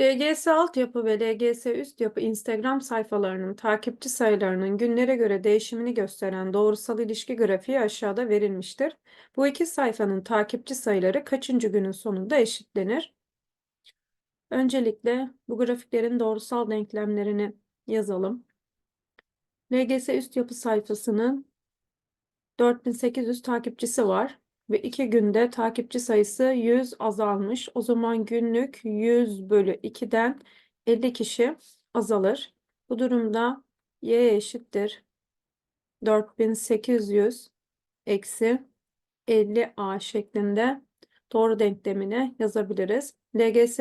LGS altyapı ve LGS üst yapı Instagram sayfalarının takipçi sayılarının günlere göre değişimini gösteren doğrusal ilişki grafiği aşağıda verilmiştir. Bu iki sayfanın takipçi sayıları kaçıncı günün sonunda eşitlenir? Öncelikle bu grafiklerin doğrusal denklemlerini yazalım. LGS üst yapı sayfasının 4800 takipçisi var ve iki günde takipçi sayısı 100 azalmış. O zaman günlük 100 bölü 2'den 50 kişi azalır. Bu durumda y eşittir 4800 eksi 50a şeklinde doğru denklemini yazabiliriz. LGS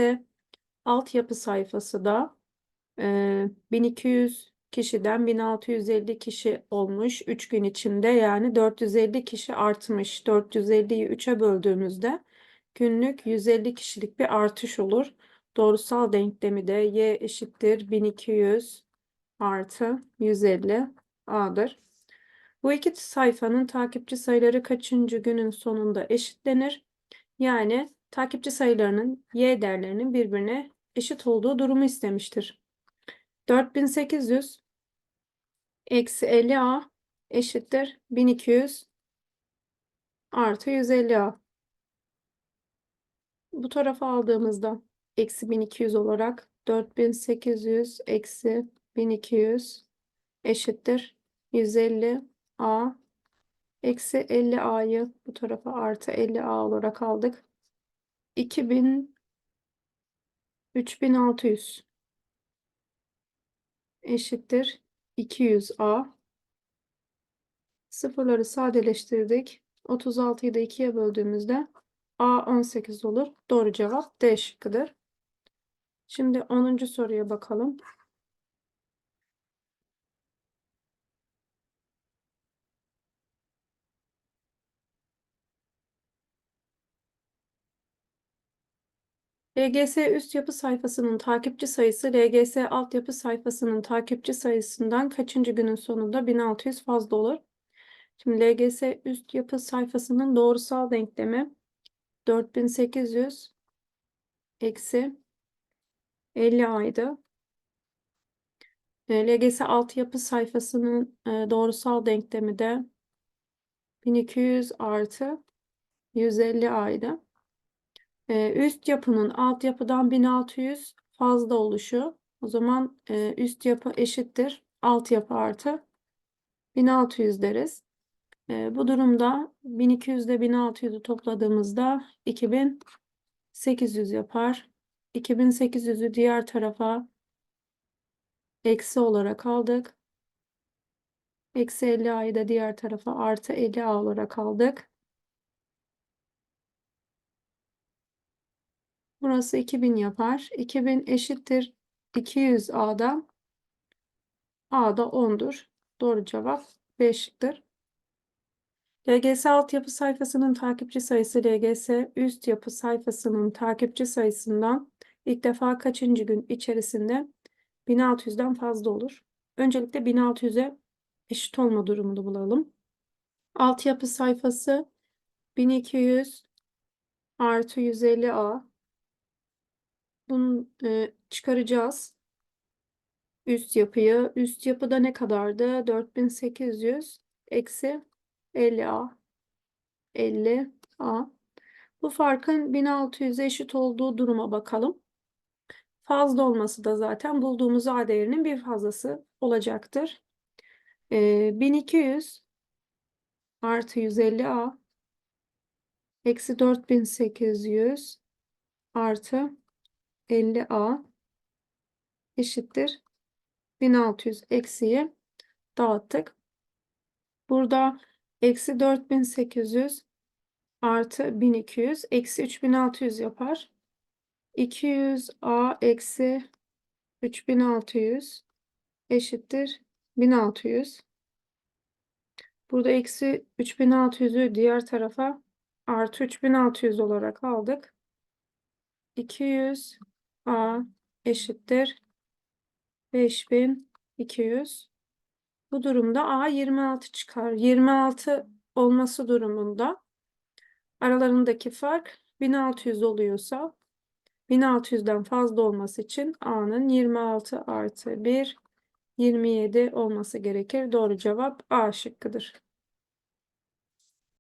altyapı sayfası da e, 1200 kişiden 1650 kişi olmuş 3 gün içinde yani 450 kişi artmış. 450'yi 3'e böldüğümüzde günlük 150 kişilik bir artış olur. Doğrusal denklemi de y eşittir 1200 artı 150 a'dır. Bu iki sayfanın takipçi sayıları kaçıncı günün sonunda eşitlenir? Yani takipçi sayılarının y değerlerinin birbirine eşit olduğu durumu istemiştir. 4800 eksi 50a eşittir 1200 artı 150a. Bu tarafa aldığımızda eksi 1200 olarak 4800 eksi 1200 eşittir 150a eksi 50a'yı bu tarafa artı 50a olarak aldık. 2000 3600 eşittir 200a. Sıfırları sadeleştirdik. 36'yı da 2'ye böldüğümüzde a 18 olur. Doğru cevap D şıkkıdır. Şimdi 10. soruya bakalım. LGS üst yapı sayfasının takipçi sayısı LGS altyapı sayfasının takipçi sayısından kaçıncı günün sonunda 1600 fazla olur? Şimdi LGS üst yapı sayfasının doğrusal denklemi 4800 eksi 50 aydı. E, LGS altyapı sayfasının e, doğrusal denklemi de 1200 artı 150 aydı. E, üst yapının alt yapıdan 1600 fazla oluşu. O zaman e, üst yapı eşittir. Alt yapı artı 1600 deriz. E, bu durumda 1200 ile 1600'ü topladığımızda 2800 yapar. 2800'ü diğer tarafa eksi olarak aldık. Eksi 50a'yı da diğer tarafa artı 50a olarak aldık. Burası 2000 yapar. 2000 eşittir 200 A'da. A'da 10'dur. Doğru cevap B şıkkıdır. LGS altyapı sayfasının takipçi sayısı LGS üst yapı sayfasının takipçi sayısından ilk defa kaçıncı gün içerisinde 1600'den fazla olur. Öncelikle 1600'e eşit olma durumunu bulalım. Altyapı sayfası 1200 artı 150A bunu e, çıkaracağız. Üst yapıyı. Üst yapıda ne kadardı? 4800 eksi 50A. 50A. Bu farkın 1600'e eşit olduğu duruma bakalım. Fazla olması da zaten bulduğumuz A değerinin bir fazlası olacaktır. E, 1200 artı 150A eksi 4800 artı 50A eşittir 1600 eksiyi dağıttık. Burada eksi 4800 artı 1200 eksi 3600 yapar. 200A eksi 3600 eşittir 1600. Burada eksi 3600'ü diğer tarafa artı 3600 olarak aldık. 200 A eşittir 5200. Bu durumda A 26 çıkar. 26 olması durumunda aralarındaki fark 1600 oluyorsa 1600'den fazla olması için A'nın 26 artı 1 27 olması gerekir. Doğru cevap A şıkkıdır.